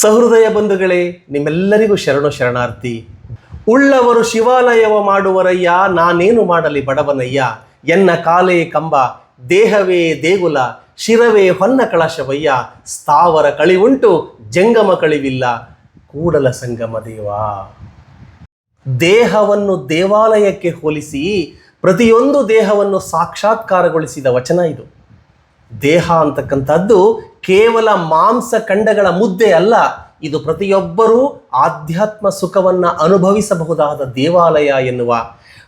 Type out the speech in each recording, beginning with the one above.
ಸಹೃದಯ ಬಂಧುಗಳೇ, ನಿಮ್ಮೆಲ್ಲರಿಗೂ ಶರಣು ಶರಣಾರ್ಥಿ. ಉಳ್ಳವರು ಶಿವಾಲಯವ ಮಾಡುವರಯ್ಯ, ನಾನೇನು ಮಾಡಲಿ ಬಡವನಯ್ಯ. ಎನ್ನ ಕಾಲೇ ಕಂಬ, ದೇಹವೇ ದೇಗುಲ, ಶಿರವೇ ಹೊನ್ನ ಕಳಶವಯ್ಯ. ಸ್ಥಾವರ ಕಳಿವುಂಟು, ಜಂಗಮ ಕಳಿವಿಲ್ಲ. ಕೂಡಲ ಸಂಗಮ ದೇವ. ದೇಹವನ್ನು ದೇವಾಲಯಕ್ಕೆ ಹೋಲಿಸಿ, ಪ್ರತಿಯೊಂದು ದೇಹವನ್ನು ಸಾಕ್ಷಾತ್ಕಾರಗೊಳಿಸಿದ ವಚನ ಇದು. ದೇಹ ಅಂತಕ್ಕಂಥದ್ದು ಕೇವಲ ಮಾಂಸ ಖಂಡಗಳ ಮುದ್ದೆ ಅಲ್ಲ, ಇದು ಪ್ರತಿಯೊಬ್ಬರೂ ಆಧ್ಯಾತ್ಮ ಸುಖವನ್ನು ಅನುಭವಿಸಬಹುದಾದ ದೇವಾಲಯ ಎನ್ನುವ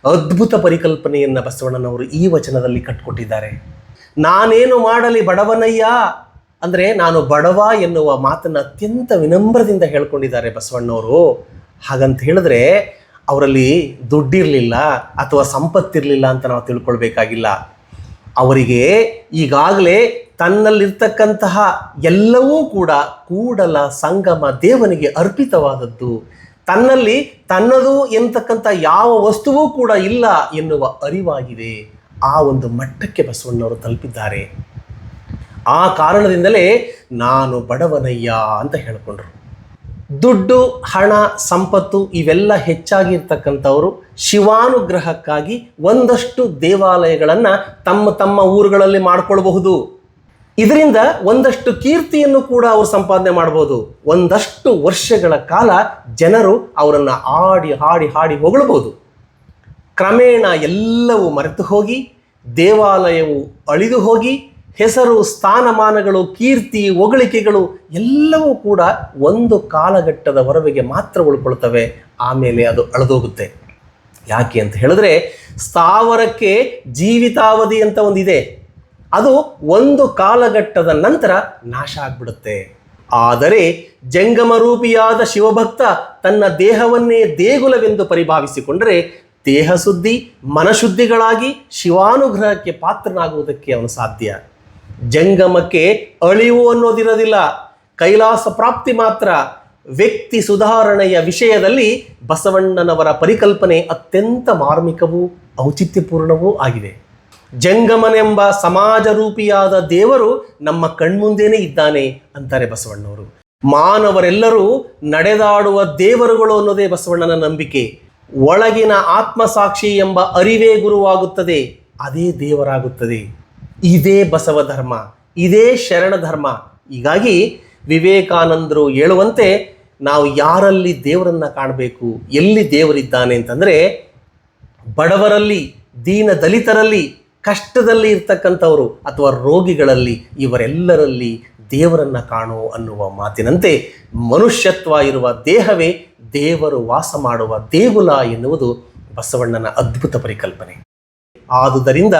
ಅದ್ಭುತ ಪರಿಕಲ್ಪನೆಯನ್ನು ಬಸವಣ್ಣನವರು ಈ ವಚನದಲ್ಲಿ ಕಟ್ಕೊಟ್ಟಿದ್ದಾರೆ. ನಾನೇನು ಮಾಡಲಿ ಬಡವನಯ್ಯ? ಅಂದರೆ ನಾನು ಬಡವ ಎನ್ನುವ ಮಾತನ್ನು ಅತ್ಯಂತ ವಿನಮ್ರದಿಂದ ಹೇಳ್ಕೊಂಡಿದ್ದಾರೆ ಬಸವಣ್ಣವರು. ಹಾಗಂತ ಹೇಳಿದ್ರೆ ಅವರಲ್ಲಿ ದುಡ್ಡಿರಲಿಲ್ಲ ಅಥವಾ ಸಂಪತ್ತಿರಲಿಲ್ಲ ಅಂತ ನಾವು ತಿಳ್ಕೊಳ್ಬೇಕಾಗಿಲ್ಲ. ಅವರಿಗೆ ಈಗಾಗಲೇ ತನ್ನಲ್ಲಿರ್ತಕ್ಕಂತಹ ಎಲ್ಲವೂ ಕೂಡ ಕೂಡಲ ಸಂಗಮ ದೇವನಿಗೆ ಅರ್ಪಿತವಾದದ್ದು. ತನ್ನಲ್ಲಿ ತನ್ನದು ಎಂತಕ್ಕಂಥ ಯಾವ ವಸ್ತುವೂ ಕೂಡ ಇಲ್ಲ ಎನ್ನುವ ಅರಿವಾಗಿದೆ. ಆ ಒಂದು ಮಟ್ಟಕ್ಕೆ ಬಸವಣ್ಣವರು ತಲುಪಿದ್ದಾರೆ. ಆ ಕಾರಣದಿಂದಲೇ ನಾನು ಬಡವನಯ್ಯ ಅಂತ ಹೇಳಿಕೊಂಡ್ರು. ದುಡ್ಡು, ಹಣ, ಸಂಪತ್ತು ಇವೆಲ್ಲ ಹೆಚ್ಚಾಗಿರ್ತಕ್ಕಂಥವರು ಶಿವಾನುಗ್ರಹಕ್ಕಾಗಿ ಒಂದಷ್ಟು ದೇವಾಲಯಗಳನ್ನು ತಮ್ಮ ತಮ್ಮ ಊರುಗಳಲ್ಲಿ ಮಾಡ್ಕೊಳ್ಬಹುದು. ಇದರಿಂದ ಒಂದಷ್ಟು ಕೀರ್ತಿಯನ್ನು ಕೂಡ ಅವರು ಸಂಪಾದನೆ ಮಾಡಬಹುದು ಒಂದಷ್ಟು ವರ್ಷಗಳ ಕಾಲ ಜನರು ಅವರನ್ನು ಆಡಿ, ಹಾಡಿ ಹಾಡಿ ಹೊಗಳಬಹುದು ಕ್ರಮೇಣ ಎಲ್ಲವೂ ಮರೆತು ಹೋಗಿ, ದೇವಾಲಯವು ಅಳಿದು ಹೋಗಿ ಹೆಸರು, ಸ್ಥಾನಮಾನಗಳು, ಕೀರ್ತಿ, ಹೊಗಳಿಕೆಗಳು ಎಲ್ಲವೂ ಕೂಡ ಒಂದು ಕಾಲಘಟ್ಟದ ಹೊರವಿಗೆ ಮಾತ್ರ ಉಳ್ಕೊಳ್ತವೆ. ಆಮೇಲೆ ಅದು ಅಳೆದೋಗುತ್ತೆ. ಯಾಕೆ ಅಂತ ಹೇಳಿದ್ರೆ ಸ್ಥಾವರಕ್ಕೆ ಜೀವಿತಾವಧಿ ಅಂತ ಒಂದಿದೆ. ಅದು ಒಂದು ಕಾಲಘಟ್ಟದ ನಂತರ ನಾಶ ಆಗ್ಬಿಡುತ್ತೆ. ಆದರೆ ಜಂಗಮ ರೂಪಿಯಾದ ಶಿವಭಕ್ತ ತನ್ನ ದೇಹವನ್ನೇ ದೇಗುಲವೆಂದು ಪರಿಭಾವಿಸಿಕೊಂಡರೆ ದೇಹ ಶುದ್ಧಿ ಮನಶುದ್ಧಿಗಳಾಗಿ ಶಿವಾನುಗ್ರಹಕ್ಕೆ ಪಾತ್ರನಾಗುವುದಕ್ಕೆ ಅವನು ಸಾಧ್ಯ. ಜಂಗಮಕ್ಕೆ ಅಳಿವು ಅನ್ನೋದಿರೋದಿಲ್ಲ. ಕೈಲಾಸ ಪ್ರಾಪ್ತಿ ಮಾತ್ರ. ವ್ಯಕ್ತಿ ಸುಧಾರಣೆಯ ವಿಷಯದಲ್ಲಿ ಬಸವಣ್ಣನವರ ಪರಿಕಲ್ಪನೆ ಅತ್ಯಂತ ಮಾರ್ಮಿಕವೂ, ಔಚಿತ್ಯಪೂರ್ಣವೂ ಆಗಿದೆ. ಜಂಗಮನೆಂಬ ಸಮಾಜ ರೂಪಿಯಾದ ದೇವರು ನಮ್ಮ ಕಣ್ಮುಂದೇನೆ ಇದ್ದಾನೆ ಅಂತಾರೆ ಬಸವಣ್ಣವರು. ಮಾನವರೆಲ್ಲರೂ ನಡೆದಾಡುವ ದೇವರುಗಳು ಅನ್ನೋದೇ ಬಸವಣ್ಣನ ನಂಬಿಕೆ. ಒಳಗಿನ ಆತ್ಮಸಾಕ್ಷಿ ಎಂಬ ಅರಿವೇ ಗುರುವಾಗುತ್ತದೆ. ಅದೇ ದೇವರಾಗುತ್ತದೆ. ಇದೇ ಬಸವ ಧರ್ಮ, ಇದೇ ಶರಣ ಧರ್ಮ. ಹೀಗಾಗಿ ವಿವೇಕಾನಂದರು ಹೇಳುವಂತೆ ನಾವು ಯಾರಲ್ಲಿ ದೇವರನ್ನು ಕಾಣಬೇಕು, ಎಲ್ಲಿ ದೇವರಿದ್ದಾನೆ ಅಂತಂದರೆ ಬಡವರಲ್ಲಿ, ದೀನ ದಲಿತರಲ್ಲಿ, ಕಷ್ಟದಲ್ಲಿ ಇರ್ತಕ್ಕಂಥವರು ಅಥವಾ ರೋಗಿಗಳಲ್ಲಿ ಇವರೆಲ್ಲರಲ್ಲಿ ದೇವರನ್ನು ಕಾಣು ಅನ್ನುವ ಮಾತಿನಂತೆ ಮನುಷ್ಯತ್ವ ಇರುವ ದೇಹವೇ ದೇವರು ವಾಸ ಮಾಡುವ ದೇಗುಲ ಎನ್ನುವುದು ಬಸವಣ್ಣನ ಅದ್ಭುತ ಪರಿಕಲ್ಪನೆ. ಆದುದರಿಂದ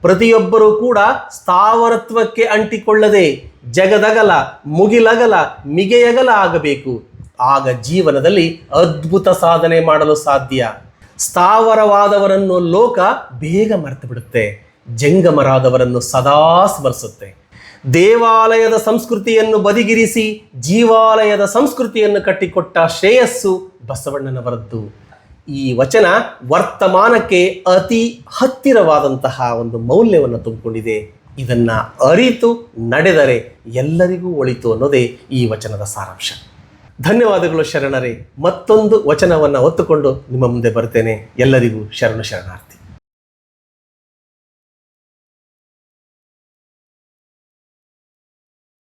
ಪ್ರತಿಯೊಬ್ಬರೂ ಕೂಡ ಸ್ಥಾವರತ್ವಕ್ಕೆ ಅಂಟಿಕೊಳ್ಳದೆ ಜಗದಗಲ, ಮುಗಿಲಗಲ, ಮಿಗೆಯಗಲ ಆಗಬೇಕು. ಆಗ ಜೀವನದಲ್ಲಿ ಅದ್ಭುತ ಸಾಧನೆ ಮಾಡಲು ಸಾಧ್ಯ. ಸ್ಥಾವರವಾದವರನ್ನು ಲೋಕ ಬೇಗ ಮರೆತು ಬಿಡುತ್ತೆ. ಜಂಗಮರಾದವರನ್ನು ಸದಾ ಸ್ಮರಿಸುತ್ತೆ. ದೇವಾಲಯದ ಸಂಸ್ಕೃತಿಯನ್ನು ಬದಿಗಿರಿಸಿ ಜೀವಾಲಯದ ಸಂಸ್ಕೃತಿಯನ್ನು ಕಟ್ಟಿಕೊಟ್ಟ ಶ್ರೇಯಸ್ಸು ಬಸವಣ್ಣನವರದ್ದು. ಈ ವಚನ ವರ್ತಮಾನಕ್ಕೆ ಅತಿ ಹತ್ತಿರವಾದಂತಹ ಒಂದು ಮೌಲ್ಯವನ್ನು ತುಂಬಿಕೊಂಡಿದೆ. ಇದನ್ನು ಅರಿತು ನಡೆದರೆ ಎಲ್ಲರಿಗೂ ಒಳಿತು ಅನ್ನೋದೇ ಈ ವಚನದ ಸಾರಾಂಶ. ಧನ್ಯವಾದಗಳು ಶರಣರೇ. ಮತ್ತೊಂದು ವಚನವನ್ನು ಹೊತ್ತುಕೊಂಡು ನಿಮ್ಮ ಮುಂದೆ ಬರ್ತೇನೆ. ಎಲ್ಲರಿಗೂ ಶರಣ ಶರಣಾರ್ಥಿ.